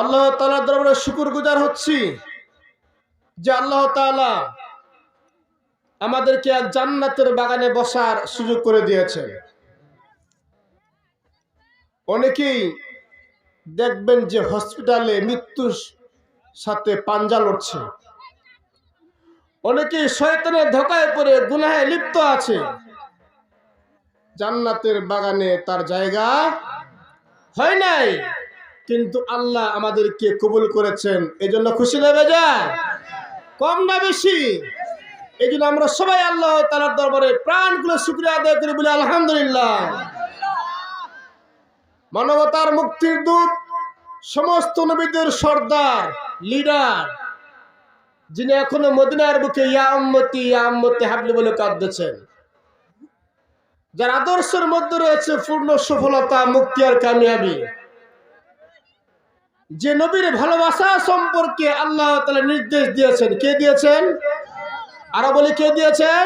আল্লাহ তালার দরবারে শুকুর গুজার হচ্ছি যে আল্লাহ তাআলা আমাদেরকে এক জান্নাতের বাগানে বসার সুযোগ করে দিয়েছেন। অনেকেই দেখবেন যে হসপিটালে মৃত্যুর সাথে পাঞ্জা লড়ছে। অনেকেই শয়তানের ধোকায় পড়ে গুনাহে লিপ্ত আছে। জান্নাতের বাগানে তার জায়গা হয় নাই। কিন্তু আল্লাহ আমাদেরকে কবুল করেছেন। এই জন্য খুশি নেবে যায়? কম না বেশি? এই জন্য আমরা সবাই আল্লাহ তালার দরবারে প্রাণগুলো শুক্রিয়া আদায় করি বলি আলহামদুলিল্লাহ। মানবতার মুক্তির দূত, সমস্ত নবীদের সর্দার, লিডার, যিনি এখনও মদিনার বুকে ইয়া উম্মতি ইয়া উম্মতি হাবলি বলে কাঁদতেছেন। যার আদর্শের মধ্যে রয়েছে পূর্ণ সফলতা, মুক্তি আর কামিয়াবি। যে নবীর ভালোবাসা সম্পর্কে আল্লাহ তালা নির্দেশ দিয়েছেন। কে দিয়েছেন? আরও বলে, কে দিয়েছেন?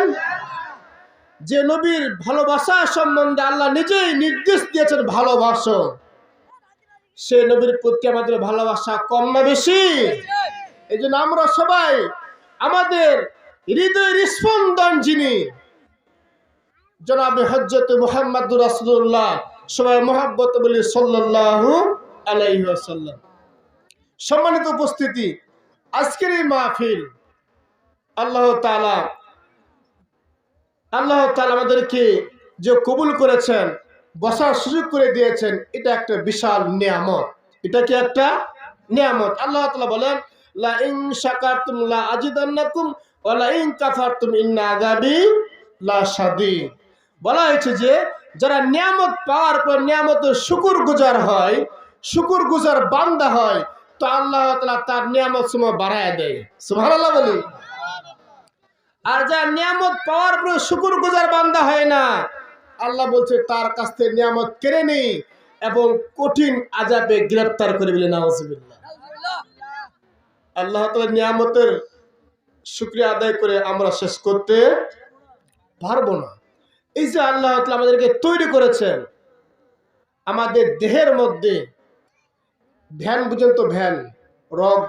যে নবীর ভালোবাসা সম্বন্ধে আল্লাহ নিজেই নির্দেশ দিয়েছেন ভালোবাসো। সে নবীর প্রতি আমাদের ভালোবাসা কম না বেশি। এই জন্য আমরা সবাই আমাদের হৃদয়ের স্পন্দন যিনি, জনাবে হজরত মোহাম্মদুর রাসুল্লাহ সবাই মোহাব্বত বলি সাল্লাল্লাহু আলাইহি ওয়াসাল্লাম। সম্মানিত উপস্থিতি, আজকের এই মাহফিল, আল্লাহ তাআলা আল্লাহ তাআলা আমাদেরকে যে কবুল করেছেন, বসার সুযোগ করে দিয়েছেন, এটা একটা বিশাল নিয়ামত। এটা কি একটা নিয়ামত? আল্লাহ তাআলা বলেন বলা হয়েছে যে, যারা নিয়ামত পাওয়ার পর নিয়ামতের শুকুর গুজার হয়, শুকুর গুজার বান্দা হয় তো আল্লাহ তাআলা তার নিয়ামত সময় বাড়ায় দেয়। সুবহানাল্লাহ বলি। আর যারা নিয়ামত পাওয়ার পর শুকুর গুজার বান্দা হয় না। আল্লাহ বলছে, তার কাছ থেকে নিয়ামত কেড়ে নেই এবং কঠিন আজাবে গ্রেফতার করে বলে নাউজুবিল্লাহ। আল্লাহ তাআলা নিয়ামতের শুক্রিয়া আদায় করে আমরা শেষ করতে পারব না। এই যে আল্লাহ তাআলা আমাদেরকে তৈরি করেছেন, আমাদের দেহের মধ্যে ভ্যান বুঝেন তো ভ্যান, রগ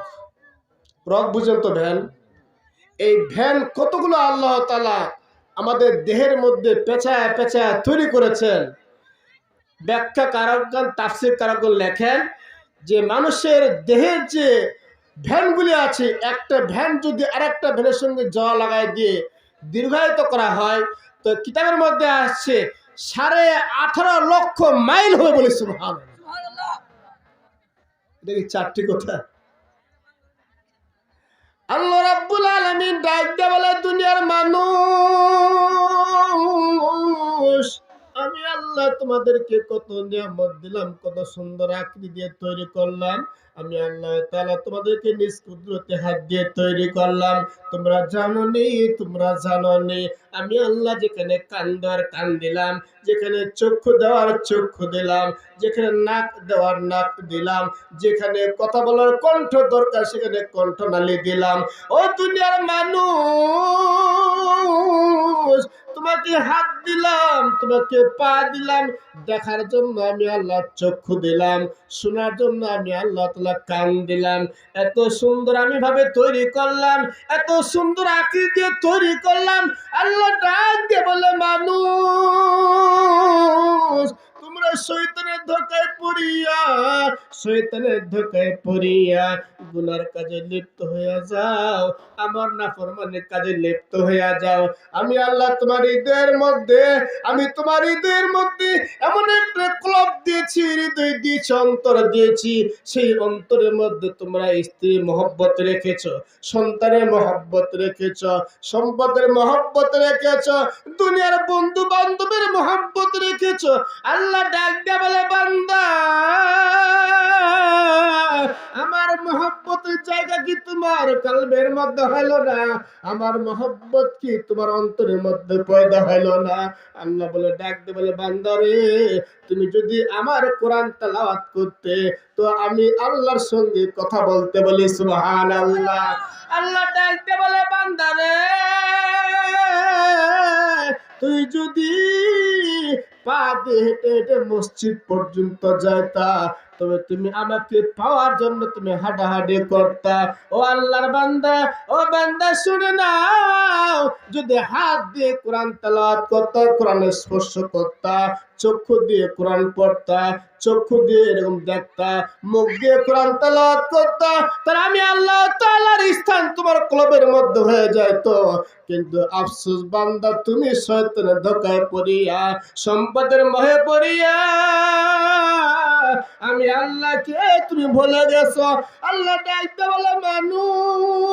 রগ বুঝেন তো ভ্যান। এই ভ্যান কতগুলো আল্লাহ তালা আমাদের দেহের মধ্যে পেঁচায় পেঁচায় তৈরি করেছেন। ব্যাখ্যা কারকগণ তাফসির কারকগণ লেখেন যে মানুষের দেহের যে ভ্যানগুলি আছে, একটা ভ্যান যদি আরেকটা ভ্যানের সঙ্গে জল লাগাই দিয়ে দীর্ঘায়িত করা হয়, তো কিতাবের মধ্যে আসছে সাড়ে আঠারো লক্ষ মাইল হবে বলে সুবহান এটা কি চারটি কথা। আল্লাহ রাব্বুল আলামিন ডাক দিয়ে বলে, দুনিয়ার মানুষ, আমি আল্লাহ তোমাদেরকে কত নিয়ামত দিলাম, কত সুন্দর আকৃতি দিয়ে তৈরি করলাম। আমি আল্লাহ তাআলা তোমাদেরকে নিজ কুদরতে হাত দিয়ে তৈরি করলাম। তোমরা জানো নি তোমরা জানো নি আমি আল্লাহ যেখানে কান দেওয়ার কান দিলাম, যেখানে চক্ষু দেওয়ার চক্ষু দিলাম, যেখানে নাক দেওয়ার নাক দিলাম, যেখানে কথা বলার কণ্ঠ দরকার, সেখানে কণ্ঠ নালি দিলাম। ও দুনিয়ার মানুষ, তোমাকে হাত দিলাম, তোমাকে পা দিলাম। দেখার জন্য আমি আল্লাহ চক্ষু দিলাম, শোনার জন্য আমি আল্লাহ তালা কান দিলাম। এত সুন্দর আমি ভাবে তৈরি করলাম, এত সুন্দর আকৃতি দিয়ে তৈরি করলাম। আল্লাহ ডাক দিয়ে বলে, মানুষ তোমরা শৈতানের ধোকায় পড়িয়া শৈতানের ধোকায় পড়িয়া গুনার কাজে লিপ্ত হইয়া যাও, আমার না ফরমানের কাজে লিপ্ত হইয়া যাও। আমি আল্লাহ তোমার হৃদয়ের মধ্যে, আমি তোমার হৃদয়ের মধ্যে এমন একটা ক্লব দিয়েছি, হৃদয় দিয়েছি, অন্তর দিয়েছি, সেই অন্তরের মধ্যে তোমরা স্ত্রী মহব্বত রেখেছ, সন্তানের মহব্বত রেখেছ, সম্পদের মহব্বত রেখেছ, দুনিয়ার বন্ধু বান্ধবের মহব্বত রেখেছ। আল্লাহ ডাক বলে, বান্দা, আমার মহব্বতের জায়গা কি তোমার? কালবের মধ্যে হইল না। আমার মহব্বত কি তোমার অন্তরের মধ্যে পয়দা হইল না? আল্লাহ বলে, ডাক দিয়ে বলে, বান্দা রে, তুমি যদি আমার কোরআন তেলাওয়াত করতে, তো আমি আল্লাহর সঙ্গে কথা বলতে বলি সুবহান আল্লাহ আল্লাহ ডাক বলে বান্দারে তুই যদি পা দিয়ে হেঁটে হেঁটে মসজিদ পর্যন্ত যাইতা তবে তুমি আমাকে পাওয়ার জন্য তুমি হাঁটাহাঁটি করতা। ও আল্লাহর বান্দা, ও বান্দা, শুনে নাও। যদি হাত দিয়ে কোরআন তালাত করতা, কোরআনে স্পর্শ করতা, চক্ষু দিয়ে কোরআন পড়তা, চক্ষু দিয়ে এরকম দেখতা, মুখ দিয়ে কোরআন তালাত করতা, তাহলে আমি আল্লাহ তাআলার স্থান তোমার কলবের মধ্যে হয়ে যায় তো কিন্তু আফসোস বান্দা, তুমি শয়তানের ধোকায় পড়িয়া, সম্পদের মহে পড়িয়া আমি আল্লাহকে তুমি ভুলে গেছো আল্লাহ ডাকতে বলে মানুষ।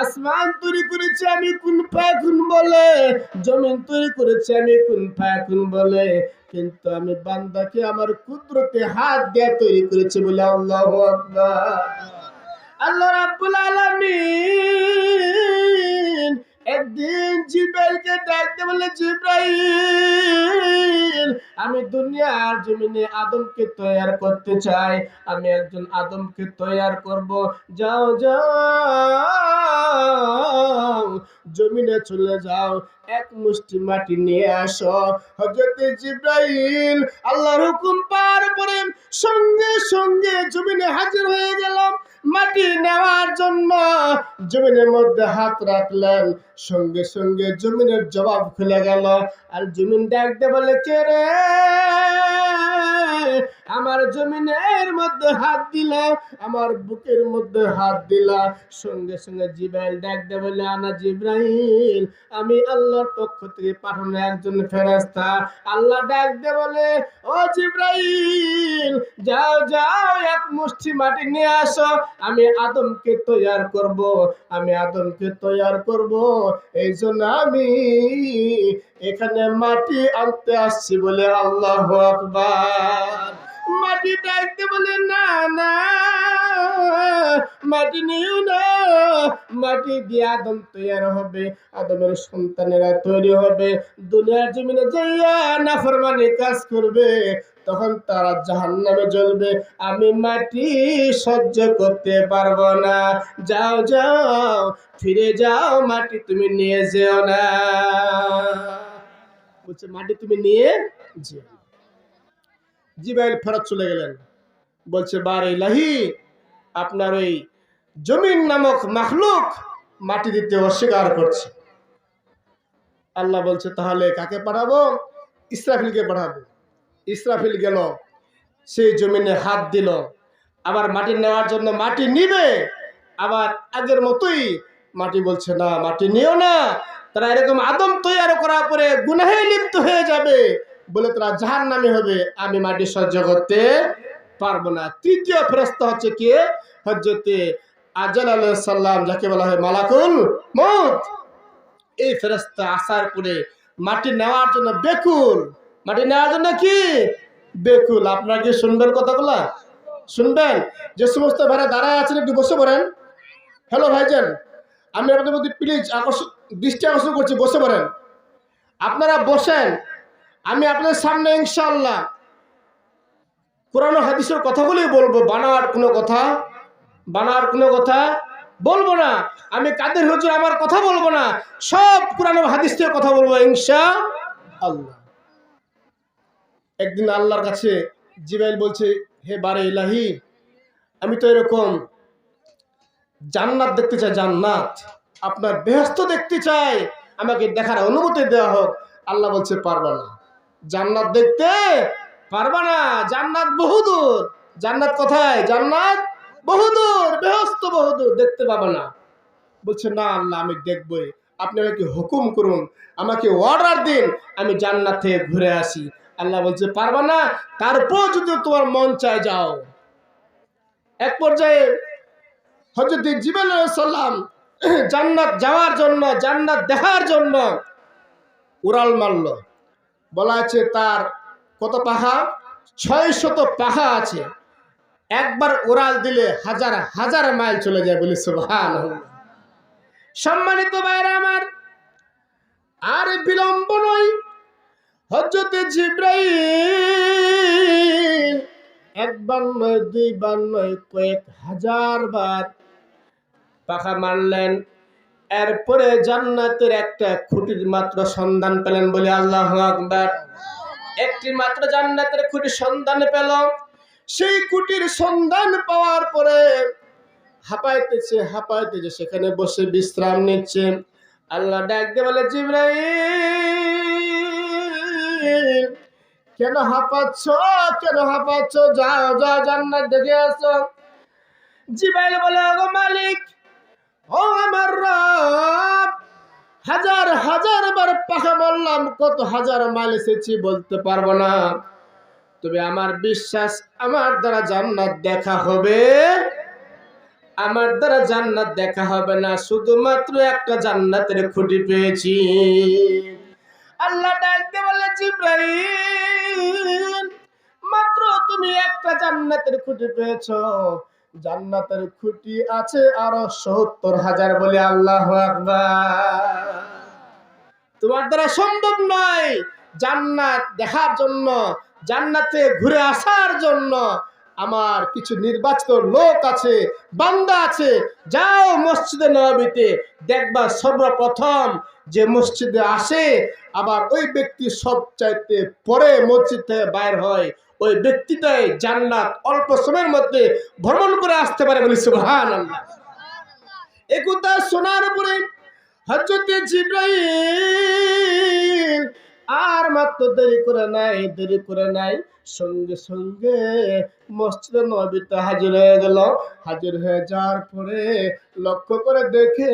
আসমান তৈরি করেছি আমি কোন ফায়াকুন বলে, জমিন তৈরি করেছি আমি কোন ফায়াকুন বলে। কিন্তু আমি বান্দাকে আমার কুদরতে হাত দিয়ে তৈরি করেছি বলে আল্লাহ আল্লাহ রাব্বুল আলামিন একদিন জিব্রাইলকে ডাকতে বলে জিব্রাইল, আমি দুনিয়ার জমিনে আদমকে তৈয়ার করতে চাই। আমি একজন আদমকে তৈয়ার করব। যাও যাও, জমিনে চলে যাও। এক মুষ্টি মাটি নিয়ে আসো। হজরত জিব্রাইল আল্লাহর হুকুম পার করে সঙ্গে সঙ্গে জমিনে হাজির হয়ে গেলাম মাটি নেওয়ার জন্য জমিনের মধ্যে হাত রাখলেন। সঙ্গে সঙ্গে জমিনের জবাব খুলে গেল। আর জমিন ডাকতে বলে, কে রে? আমার জমিনের মধ্যে হাত দিল, আমার বুকের মধ্যে হাত দিলা। সঙ্গে সঙ্গে জিব্রাইল ডাকতে বলে, আনা জিব্রাইল, আমি আল্লাহর পক্ষ থেকে পাঠানো একজন ফেরেশতা। আল্লাহ ডাকতে বলে, ও জিব্রাইল, যাও যাও, এক মুষ্টি মাটি নিয়ে আসো। আমি আদমকে তৈয়ার করব, আমি আদমকে তৈয়ার করব। এই জন্য আমি এখানে মাটি আনতে আসছি বলে আল্লাহ আকবার। মাটি ডাকতে বলে, না না। মাটি নিও না, মাটি দিয়ে আদম তৈয়ার হবে, আদমের সন্তানেরা তৈরি হবে, দুনিয়ার জমিনে যাইয়া নাফরমানি কাজ করবে, তখন তারা জাহান নামে জ্বলবে। আমি মাটি সহ্য করতে পারব না। যাও যাও, ফিরে যাও, মাটি তুমি নিয়ে যেও না। বলছে, মাটি তুমি নিয়ে না। জিবাইল ফেরত চলে গেলেন। বলছে, বার ইলাহি আপনার ওই জমিন নামক মাখলুক মাটি দিতে অস্বীকার করছে। আল্লাহ বলছে, তাহলে কাকে পাঠাবো? ইসরাফিলকে পাঠাবো। ইসরাফিল গেল, সেই জমিনে হাত দিল। আবার মাটি নেওয়ার জন্য মাটি নিবে। আবার আগের মতোই মাটি বলছে, না, মাটি নিও না। তারা এরকম আদম তৈরি করার পরে গুনাহে লিপ্ত হয়ে যাবে বলে তারা জাহান নামে হবে। আমি মাটি সহ্য করতে পারব না। তৃতীয় ফেরস্তা হচ্ছে কে? হজরতে আজাল সাল্লাম যাকে বলা হয় মালাকুল মত এই ফেরস্তা আসার পরে মাটি নেওয়ার জন্য বেকুল। মাটি নেওয়ার জন্য কি? বেকুল। আপনারা কি শুনবেন কথাগুলা? শুনবেন? যে সমস্ত ভাইরা দাঁড়ায় আছেন, একটু বসে পড়েন। হ্যালো ভাইজান, আমি আপনাদের মধ্যে প্লিজ আকর্ষণ দৃষ্টি আকর্ষণ করছি, বসে পড়েন। আপনারা বসেন। আমি আপনাদের সামনে ইনশাল্লাহ ও হাদিসের কথাগুলি বলব বানার কোনো কথা। বানার কোনো কথা বলব না। আমি কাদের হুজুর, আমার কথা বলব না। সব পুরানো হাদিস থেকে কথা বলব ইনশা আল্লাহ একদিন আল্লাহর কাছে জিবাইল বলছে, হে বারে ইলাহি, আমি তো এরকম জান্নাত দেখতে চাই, জান্নাত। আপনার বেহস্ত দেখতে চাই। আমাকে দেখার অনুমতি দেওয়া হোক। আল্লাহ বলছে, পারবা না। জান্নাত দেখতে পারবা না। জান্নাত বহুদূর। জান্নাত কোথায়? জান্নাত বহুদূর, বেহস্ত বহুদূর, দেখতে পাবো না। বলছে, না আল্লাহ, আমি দেখবই। আপনি আমাকে হুকুম করুন, আমাকে অর্ডার দিন, আমি জান্নাত থেকে ঘুরে আসি। আল্লাহ বলছে, পারবা না? তারপর যদি তোমার মন চায় যাও। এক পর্যায়ে হজরত জিবাল সাল্লাম জান্নাত যাওয়ার জন্য, জান্নাত দেখার জন্য উড়াল মারল। বলা আছে তার কত পাখা? ছয় শত পাখা আছে। একবার উড়াল দিলে হাজার হাজার মাইল চলে যায় বলে সুবহান সম্মানিত ভাইরা আমার, আর বিলম্ব নয়। হজরতে জিব্রাইল একবার নয়, দুইবার নয়, কয়েক হাজার বার পাখা মারলেন। এরপরে জান্নাতের একটা খুঁটির মাত্র সন্ধান পেলেন বলে আল্লাহ আকবার। একটি মাত্র জান্নাতের খুঁটির সন্ধান পেল। সেই কুটির সন্ধান পাওয়ার পরে হাঁপাইতেছে হাঁপাইতেছে, সেখানে বসে বিশ্রাম নিচ্ছে। আল্লাহ ডাক দিয়ে বলে, জিব্রাইল, কেন হাঁপাচ্ছ? কেন হাঁপাচ্ছ? যাও যাও, জান্নাত দেখে আসো। জিব্রাইল বলে, ওগো মালিক, ও আমার রব, হাজার হাজার বার পাখা বললাম, কত হাজার মাইল এসেছি, বলতে পারব না। তবে আমার বিশ্বাস আমার দ্বারা জান্নাত দেখা হবে। আমার দ্বারা জান্নাত দেখা হবে না, শুধুমাত্র একটা জান্নাতের খুঁটি পেয়েছি। আল্লাহ ডাকতে বলে মাত্র তুমি একটা জান্নাতের খুঁটি পেয়েছ। জান্নাতের খুঁটি আছে আরও সত্তর হাজার বলে আল্লাহ তোমার দ্বারা সম্ভব নয় জান্নাত দেখার জন্য। জান্নাতে ঘুরে আসার জন্য আমার কিছু নির্বাচিত লোক আছে বান্দা আছে। যাও মসজিদে নবীতে দেখবা সর্বপ্রথম যে মসজিদে আসে আবার ওই ব্যক্তি সব চাইতে পরে মসজিদ থেকে বাইর হয়। ওই ব্যক্তিটাই জান্নাত অল্প সময়ের মধ্যে ভ্রমণ করে আসতে পারে বলি সুবহান আল্লাহ একথা শোনার পরে হজরতে জিব্রাইল আর মাত্র দেরি করে নাই, দেরি করে নাই। সঙ্গে সঙ্গে মসজিদে নবীতে হাজির হয়ে গেল। হাজির হয়ে যাওয়ার পরে লক্ষ্য করে দেখে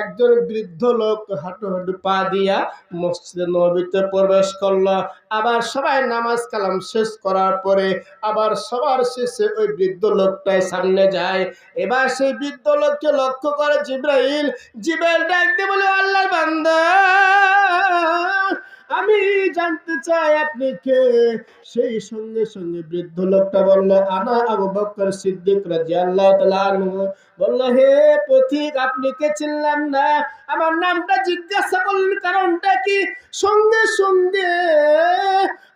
একজন বৃদ্ধ লোক হাঁটু হাঁটু পা দিয়া মসজিদে নবীতে প্রবেশ করল। আবার সবাই নামাজ কালাম শেষ করার পরে আবার সবার শেষে ওই বৃদ্ধ লোকটাই সামনে যায়। এবার সেই বৃদ্ধ লোককে লক্ষ্য করে জিব্রাইল জিব্রাইল দিয়ে বলে, আল্লাহর বান্দা আমি জানতে চাই আপনি কে? সেই সঙ্গে সঙ্গে বৃদ্ধ লোকটা বলল, আনা আবু বকর সিদ্দিক রাদিয়াল্লাহু তাআলা বলল, হে পথিক, আপনি কে চিনলাম না? আমার নামটা জিজ্ঞাসা করলেন, কারণটা কি? সঙ্গে সঙ্গে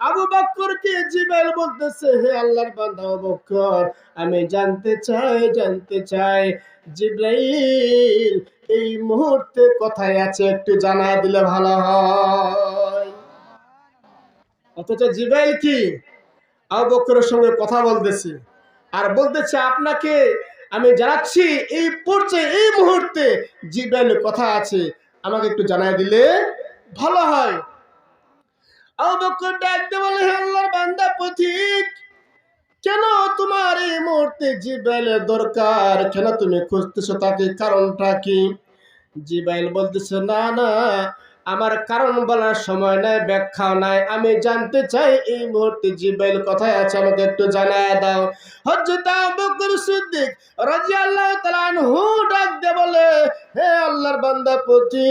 আবু বকরকে জিবাইল বলতেছে, হে আল্লাহর বান্দা আবু বকর, আমি জানতে চাই জানতে চাই। জিব্রাইল, এই মুহূর্তে কোথায় আছে, একটু জানা দিলে ভালো হয়। অথচ জিব্রাইল কি? আবু বকরের সঙ্গে কথা বলতেছে। আর বলতেছে, আপনাকে আমি জানাচ্ছি, এই পর্যায়ে, এই মুহূর্তে জিব্রাইল কথা আছে। আমাকে একটু জানাই দিলে ভালো হয়। কারণটা কি? জিব্রাইল বলতেছে, না না আমার কারণ বলার সময় নাই, ব্যাখ্যাও নাই। আমি জানতে চাই, এই মুহূর্তে জিব্রাইল কোথায় আছে আমাকে একটু জানায় দাও। হযরত আবু বকর সিদ্দিক রাদিয়াল্লাহু তাআলা আনহু ডাক দিয়ে বলে, হে আল্লাহর বান্দা পতি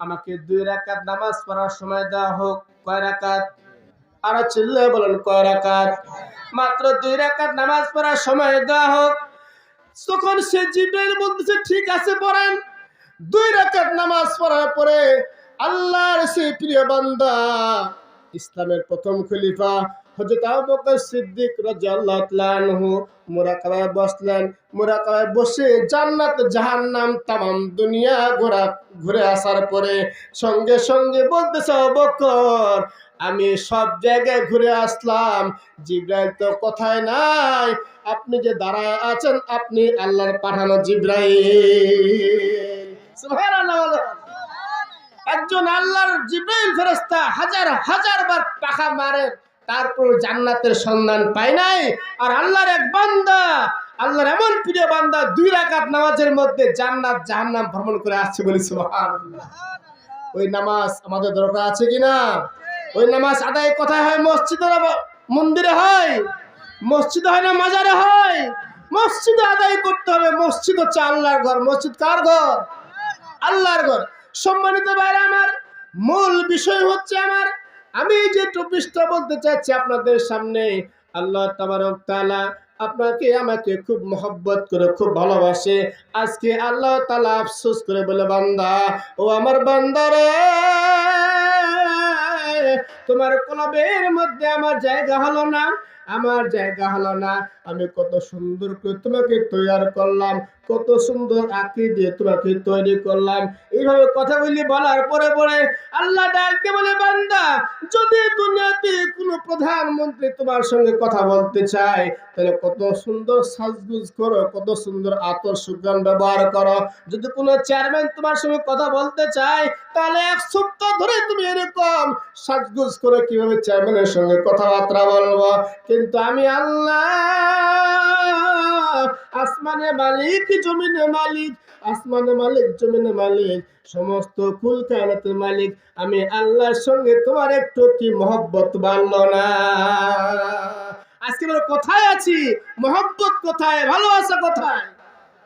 আমাকে দুই রাকাত নামাজ পড়ার সময় দেওয়া হোক। কয় রাকাত? আর চিল্লে বলেন, কয় রাকাত? মাত্র দুই রাকাত নামাজ পড়ার সময় দেওয়া হোক। তখন সে জিব্রাইল বলতেছে, ঠিক আছে, পড়েন। দুই রাকাত নামাজ পড়ার পরে আল্লাহর সেই প্রিয় বান্দা ইসলামের প্রথম খলিফা হযরত আবু বকর সিদ্দিক রাদিয়াল্লাহু তাআলা আনহু মুরাকাবায় বসলেন। মুরাকাবায় বসে জান্নাত জাহান্নাম তামাম দুনিয়া ঘোরা, ঘুরে আসার পরে সঙ্গে সঙ্গে বলতেছে, আবু বকর, আমি সব জায়গায় ঘুরে আসলাম। জিব্রাইল তো কোথায় নাই? আপনি যে দাঁড়ায় আছেন, আপনি আল্লাহর পাঠানো জিব্রাইল। একজন আল্লাহর জিব্রাইল ফেরেশতা হাজার হাজার বার পাখা মারে, তারপর জান্নাতের সন্ধান পায় নাই। আর আল্লাহর এক বান্দা, আল্লাহর এমন প্রিয় বান্দা, দুই রাকাত নামাজের মধ্যে জান্নাত জাহান্নাম ভ্রমণ করে আসছে বলি সুবহানাল্লাহ। ওই নামাজ আমাদের দরকার আছে কিনা? ওই নামাজ আদায় কোথায় হয়? মসজিদে মন্দিরে হয়? মসজিদে হয় না মাজারে হয়? মসজিদে আদায় করতে হবে। মসজিদ হচ্ছে আল্লাহর ঘর। মসজিদ কার ঘর? আল্লাহর ঘর। সম্মানিত ভাইরা আমার, মূল বিষয় হচ্ছে আমার, আমি যে টপিসটা বলতে চাচ্ছি আপনাদের সামনে, আল্লাহ তাআলা আপনাকে, আমাকে খুব মহব্বত করে, খুব ভালোবাসে। আজকে আল্লাহ তাআলা আফসোস করে বলে, বান্দা, ও আমার বান্দা রে, তোমার কলবের মধ্যে আমার জায়গা হলো না আমার জায়গা হলো না। আমি কত সুন্দর করে তোমাকে তৈরি করলাম, কত সুন্দর আকৃতি দিয়ে তোমাকে তৈরি করলাম। এইভাবে কথাগুলি বলার পরে পরে আল্লাহ ডাকতে বলে, বান্দা, যদি দুনিয়াতে কোনো প্রধানমন্ত্রী তোমার সঙ্গে কথা বলতে চায়, তাহলে কত সুন্দর সাজগুজ করো, কত সুন্দর আতর সুগান ব্যবহার করো। যদি কোনো চেয়ারম্যান তোমার সঙ্গে কথা বলতে চায়, তাহলে এক সপ্তাহ ধরে তুমি এরকম সাজগুজ করে কীভাবে চেয়ারম্যানের সঙ্গে কথাবার্তা বলব? কিন্তু আমি আল্লাহ আসমানে মালিক জমিনে মালিক আসমানে মালিক জমিনে মালিক, সমস্ত কুল কায়নাতের মালিক। আমি আল্লাহর সঙ্গে তোমার একটু কি মহব্বত বাড়লো না? আজকে আমরা কোথায় আছি? মহব্বত কোথায়? ভালোবাসা কোথায়?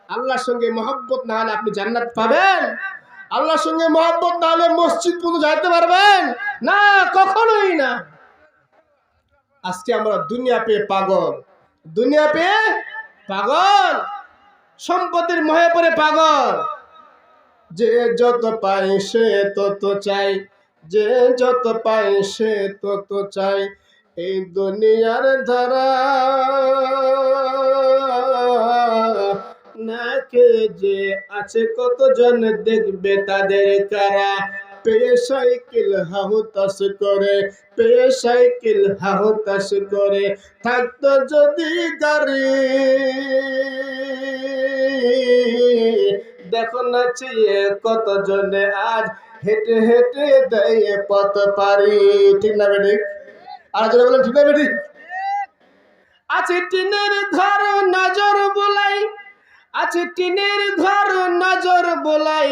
আল্লাহর সঙ্গে মহব্বত না হলে আপনি জান্নাত পাবেন। আল্লাহর সঙ্গে মহব্বত না হলে মসজিদ পর্যন্ত যাইতে পারবেন? না, কখনোই না। আজকে আমরা দুনিয়া পেয়ে পাগল। দুনিয়া পেয়ে পাগল। সম্পত্তির মহে পড়ে পাগল। যে যত পাই সে তত চাই যে যত পাই সে তত চাই এই দুনিয়ার ধারা নাকে যে আছে কতজন দেখবে তাদের কারা? পে সাইকেল হাহুতাস করে পে সাইকেল হাহুতাস করে। থাকতো যদি গাড়ি। দেখো না চেয়ে কতজনে আজ হেঁটে হেঁটে দেয় পথ পারি ঠিক না বেটি? আর যারা বলেন, ঠিক না বেটি? আছে টিনের বোলাই আছে টিনের ঘর নজর বোলাই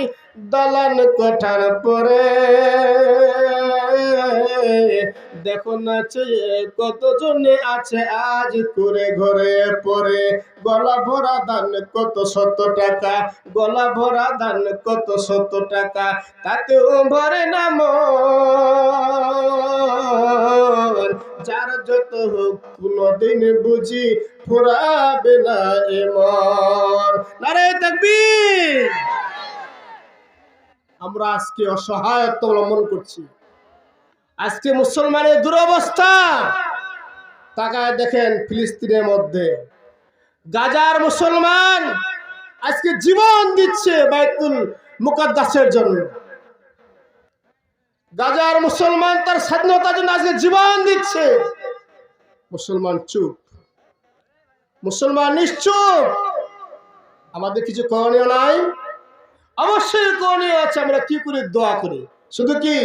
দলান কোঠার পরে। দেখো না চেয়ে কতজনে আছে আজ করে ঘরে পরে। গলা ভরা দান কত শত টাকা, গলা ভরা দান কত শত টাকা, তাতেও ভরে না যার যত হোক কোনদিন বুঝি ফুরাবে না এমন নারে তাকবীর। আমরা আজকে অসহায়ত্ব অবলম্বন করছি। আজকে মুসলমানের দুরবস্থা। তাকায় দেখেন ফিলিস্তিনের মধ্যে। গাজার মুসলমান আজকে জীবন দিচ্ছে বাইতুল মুকাদ্দাসের জন্য। গাজার মুসলমান তার স্বাধীনতার জন্য আজকে জীবন দিচ্ছে। মুসলমান চুপ। মুসলমান নিশ্চুপ। আমাদের কিছু করণীয় নাই? অবশ্যই করণীয় আছে, আমরা কি করি? দোয়া করি। শুধু কি?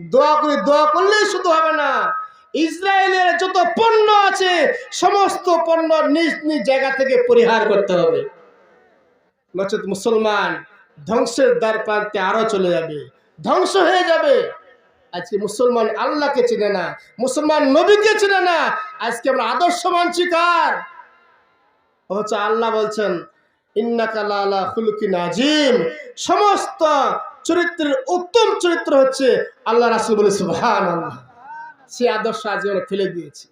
দোয়া করি, দোয়া করলেই শুধু হবে না। ইসরায়েলের যত পণ্য আছে, সমস্ত পণ্য নিজ নিজ জায়গা থেকে পরিহার করতে হবে। নচেত মুসলমান ধ্বংসের দ্বার প্রান্তে আরও চলে যাবে। ধ্বংস হয়ে যাবে। আজকে মুসলমান আল্লাহকে চেনে না, মুসলমান নবীকে চেনে না, আজকে আমরা আদর্শ মানছি কার হচ্ছে আল্লাহ বলছেন ইন্নাকালা নাজিম সমস্ত চরিত্রের উত্তম চরিত্র হচ্ছে আল্লাহ রাসুল বলে সুবহান আল্লাহ সে আদর্শ আজ আমরা ফেলে দিয়েছি।